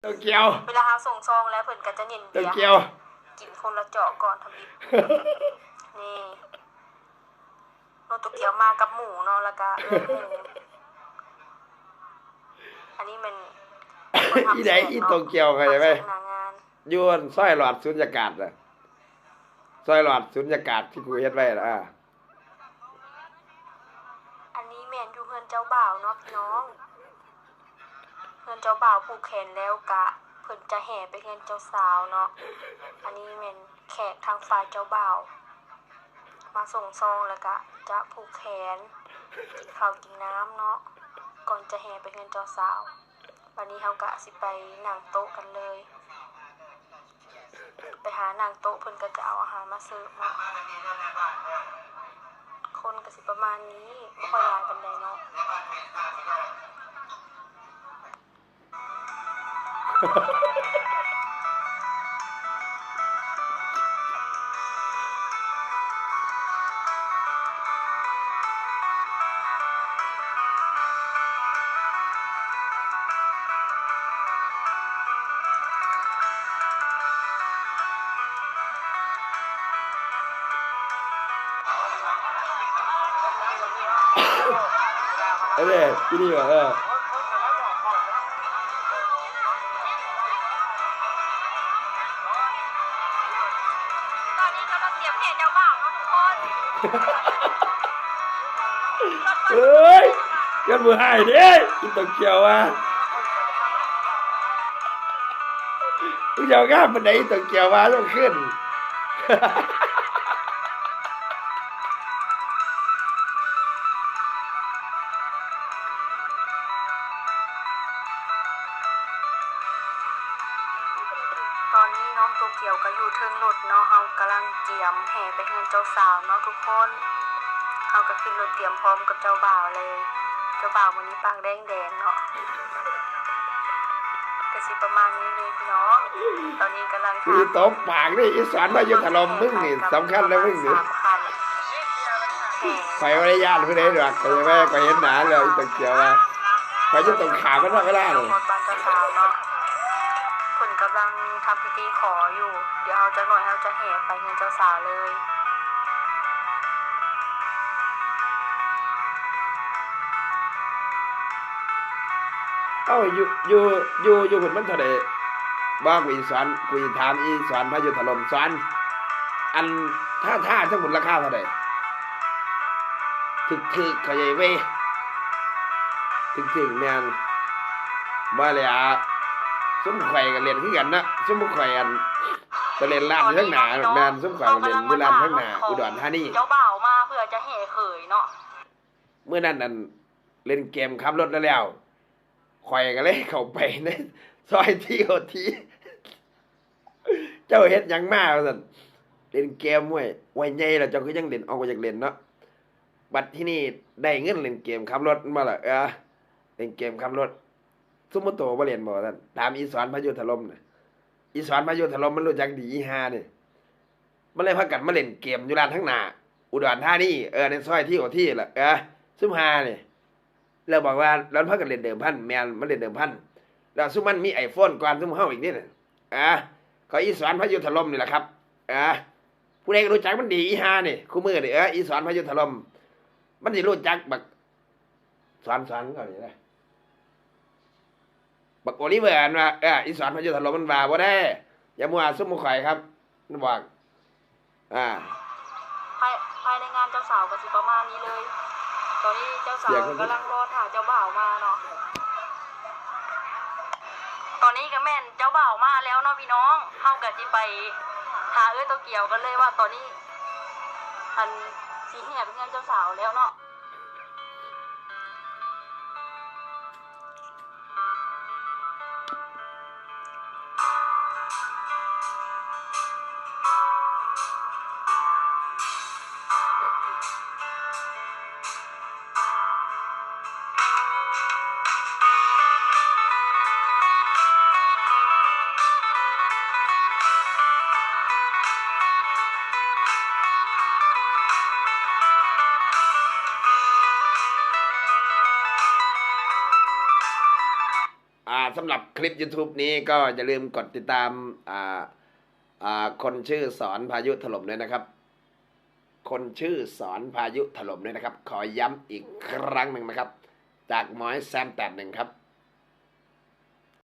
โตเกียวเวลาเฮาส่งซองแล้วเพิ่นก็จะเน้นโตเบียร์เกียว กินคนละเจาะก่อนทำอิฐนี่โนโตเกียวมากับหมูเนาะแล้วก็เลือดหมูอันนี้มันคนทำอีไหนอีโตเกียวเข้าใจไหมทำสียงหน้างานอยวนสร้อยหลอดสุญญากาศน่ะสร้อยหลอดสุญญากาศที่กูเฮ็ดไว้น่ะอ่าอันนี้แมนอยู่เพื่อนเจ้าบ่าวเนาะพี่น้องเพื่อนเจ้าบ่าวผูกแขนแล้วกะ เพิ่นจะแห่ไปเพื่อนเจ้าสาวเนาะ อันนี้แมนแขกทางฝ่ายเจ้าบ่าว มาส่งซองแล้วกะ จะผูกแขนกินข้าวกินน้ำเนาะ ก่อนจะแห่ไปเพื่อนเจ้าสาว วันนี้เฮากะสิไปนั่งโต๊ะกันเลย ไปหานั่งโต๊ะเพิ่นก็จะเอาอาหารมาเสิร์ฟเนาะคนก็สิประมาณนี้ไม่ค่อยหลายปานใดเนาะ เอ้ยที่นี่ว่ะ ก็ต้องเจ้าบ่าวเนาะทุกคนเฮ้ยกันบ่ให้เด้อีโตกเกียวว่ะกูอยากงามปานไหนตกเกียวว่ะต้องขึ้น อนนี้น้องโตเกียวก็อยู่เทิงรถเนาะเฮากำลังเตรียมแห่ไปเฮือนเจ้าสาวเนาะทุกคนเฮาก็ขึ้นรถเตรียมพร้อมกับเจ้าบ่าวเลย เจ้าบ่าววันนี้ปากแดงแดงๆเนาะก็สิประมาณนี้เลยพี่น้องตอนนี้กำลังมีตบปากนี่อีสานมาอยู่ถล่มมึงนี่สำคัญแล้วมึงนี่สามคันแห่ข่อยบ่ได้ย่านผู้ใดดอกก็ยังไม่ก็เห็นหน้าแล้วอีโตเกียวว่าข่อยจะต้องขามันว่าเวลาหนี่มดบ้านเจ้า กำลังทำพิธีขออยู่ เดี๋ยวเราจะหน่อยเราจะแห่ไปเงินเจ้าสาวเลยเอ้าอยู่อยู่อยู่อยู่คนมันเท่าใดบ่กูอีสานกูสิถามอีสานพายุถล่มสานอันถ้าถ้าทั้งหมดราคาเท่าใดถึกถึกข้าใจเว้ถึกถึกแมนบ่เลยอะ ซุ่มข่อยก็เล่นคือกันนะซุ่มข่อยอันก็เล่นร้านอยู่ข้างหน้าแม่นซุ่มข่อยก็เล่นอยู่ร้านข้างหน้าอุดรธานีเจ้าบ่าวมาเพื่อจะแห่เขยเนาะเมื่อนั้นนั่นเล่นเกมขับรถแล้วแล้วข่อยก็เลยเข้าไปในซอยที่โอทีเจ้าเฮ็ดหยังมาว่าซั่นเล่นเกมเว้ยไว้ใหญ่แล้วเจ้าก็ยังเล่นออกมาจากเล่นเนาะบัดที่นี่ได้เงินเล่นเกมขับรถมาละเออเล่นเกมขับรถ ซุมโตบ่เล่นบ่ซั่นตามอีสานพายุถล่มน่ะอีสานพายุถล่มมันรู้จักดีอีหานี่มันเลยพากันมาเล่นเกมอยู่ร้านทั้งหน้าอุดรธานีเออในซอยที่โอที่ล่ะเออซุมฮาเนี่ยแล้วบอกว่าเราพักกันเล่นเดิมพันแมนมันเล่นเดิมพันแล้วซุมมันมีไอโฟนก่อนซุมเฮาอีกนี่น่ะอะเขาอีสานพายุถล่มนี่แหละครับอะผู้ใดรู้จักมันดีอีฮานี่คู่มือนี่เอออีสานพายุถล่มมันสิรู้จักบักสอนสอนก่อนนี่นะ บักโอลิเวอร์อันว่าเอออีสานพายุถล่มมันว่าบ่ได้อย่ามัวซุ่มมุข่อยครับมันบอกอ่าภายภายในงานเจ้าสาวก็สิประมาณนี้เลย ตอนนี้เจ้าสาวกำลังรอถ่าเจ้าบ่าวมาเนาะตอนนี้ก็แม่นเจ้าบ่าวมาแล้วเนาะพี่น้องเฮาก็สิไปหาเอ้ยโตเกียวกันเลยว่าตอนนี้ อันสีแห่เป็นงานเจ้าสาวแล้วเนาะ สำหรับคลิป YouTube นี้ก็อย่าลืมกดติดตามอ่าอ่าคนชื่อสอนพายุถล่มด้วยนะครับ คนชื่อสอนพายุถล่มด้วยนะครับ ขอย้ำอีกครั้งหนึ่งนะครับ จากหมอยแซมแปดหนึ่งครับ